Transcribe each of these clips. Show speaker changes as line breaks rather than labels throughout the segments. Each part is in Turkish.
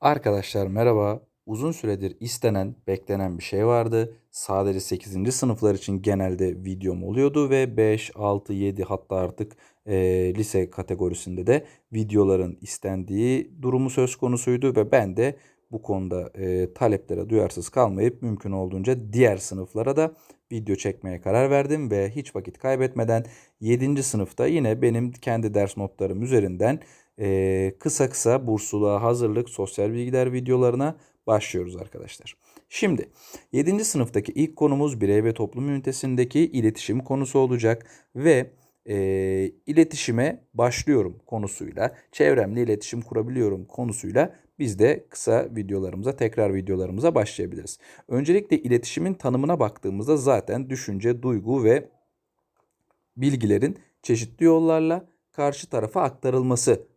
Arkadaşlar merhaba. Uzun süredir istenen, beklenen bir şey vardı. Sadece 8. sınıflar için genelde videom oluyordu ve 5, 6, 7 hatta artık eee, lise kategorisinde de videoların istendiği durumu söz konusuydu ve ben de bu konuda eee, taleplere duyarsız kalmayıp mümkün olduğunca diğer sınıflara da video çekmeye karar verdim ve hiç vakit kaybetmeden 7. sınıfta yine benim kendi ders notlarım üzerinden eee, kısa kısa bursluluğa hazırlık, sosyal bilgiler videolarına başlıyoruz arkadaşlar. Şimdi 7. sınıftaki ilk konumuz birey ve toplum ünitesindeki iletişim konusu olacak ve eee, iletişime başlıyorum konusuyla, çevremle iletişim kurabiliyorum konusuyla biz de kısa videolarımıza, tekrar videolarımıza başlayabiliriz. Öncelikle iletişimin tanımına baktığımızda zaten düşünce, duygu ve bilgilerin çeşitli yollarla karşı tarafa aktarılması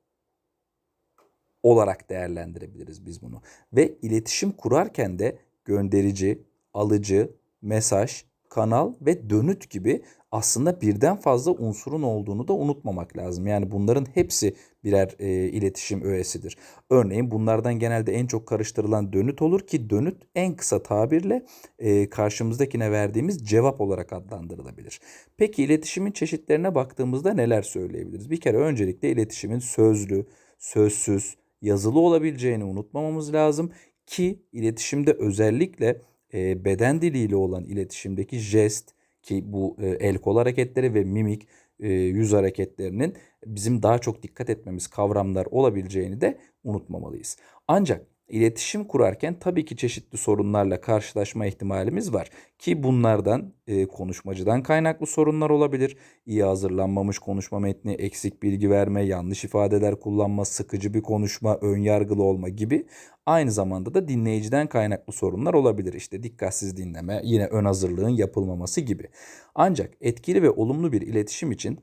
olarak değerlendirebiliriz biz bunu. Ve iletişim kurarken de gönderici, alıcı, mesaj, kanal ve dönüt gibi aslında birden fazla unsurun olduğunu da unutmamak lazım. Yani bunların hepsi birer e, iletişim öğesidir. Örneğin bunlardan genelde en çok karıştırılan dönüt olur ki dönüt en kısa tabirle e, karşımızdakine verdiğimiz cevap olarak adlandırılabilir. Peki iletişimin çeşitlerine baktığımızda neler söyleyebiliriz? Bir kere öncelikle iletişimin sözlü, sözsüz, yazılı olabileceğini unutmamamız lazım ki iletişimde özellikle e, beden diliyle olan iletişimdeki jest ki bu e, el kol hareketleri ve mimik e, yüz hareketlerinin bizim daha çok dikkat etmemiz kavramlar olabileceğini de unutmamalıyız. Ancak iletişim kurarken tabii ki çeşitli sorunlarla karşılaşma ihtimalimiz var. Ki bunlardan e, konuşmacıdan kaynaklı sorunlar olabilir. İyi hazırlanmamış konuşma metni, eksik bilgi verme, yanlış ifadeler kullanma, sıkıcı bir konuşma, ön yargılı olma gibi. Aynı zamanda da dinleyiciden kaynaklı sorunlar olabilir. İşte dikkatsiz dinleme, yine ön hazırlığın yapılmaması gibi. Ancak etkili ve olumlu bir iletişim için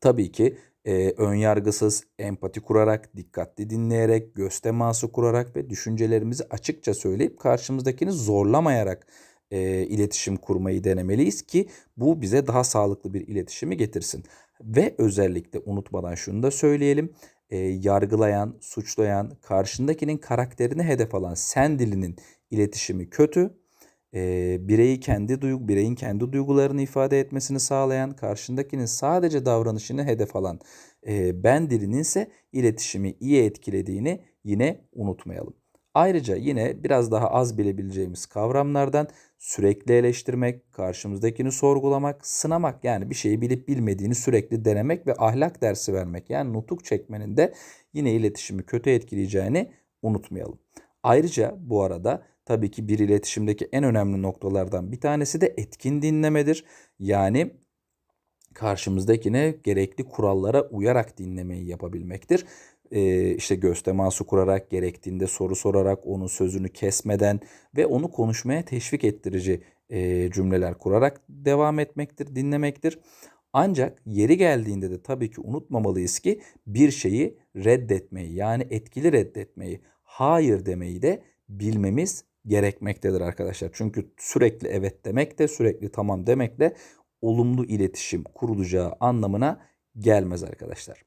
tabii ki e, ön yargısız, empati kurarak, dikkatli dinleyerek, göz teması kurarak ve düşüncelerimizi açıkça söyleyip karşımızdakini zorlamayarak e, iletişim kurmayı denemeliyiz ki bu bize daha sağlıklı bir iletişimi getirsin. Ve özellikle unutmadan şunu da söyleyelim. E, yargılayan, suçlayan, karşındakinin karakterini hedef alan sen dilinin iletişimi kötü e, bireyi kendi duygu, bireyin kendi duygularını ifade etmesini sağlayan, karşındakinin sadece davranışını hedef alan e, ben dilinin ise iletişimi iyi etkilediğini yine unutmayalım. Ayrıca yine biraz daha az bilebileceğimiz kavramlardan sürekli eleştirmek, karşımızdakini sorgulamak, sınamak yani bir şeyi bilip bilmediğini sürekli denemek ve ahlak dersi vermek yani nutuk çekmenin de yine iletişimi kötü etkileyeceğini unutmayalım. Ayrıca bu arada tabii ki bir iletişimdeki en önemli noktalardan bir tanesi de etkin dinlemedir. Yani karşımızdakine gerekli kurallara uyarak dinlemeyi yapabilmektir. Ee, işte göz teması kurarak, gerektiğinde soru sorarak, onun sözünü kesmeden ve onu konuşmaya teşvik ettirici e, cümleler kurarak devam etmektir, dinlemektir. Ancak yeri geldiğinde de tabii ki unutmamalıyız ki bir şeyi reddetmeyi yani etkili reddetmeyi, hayır demeyi de bilmemiz gerekmektedir arkadaşlar. Çünkü sürekli evet demek de sürekli tamam demek de olumlu iletişim kurulacağı anlamına gelmez arkadaşlar.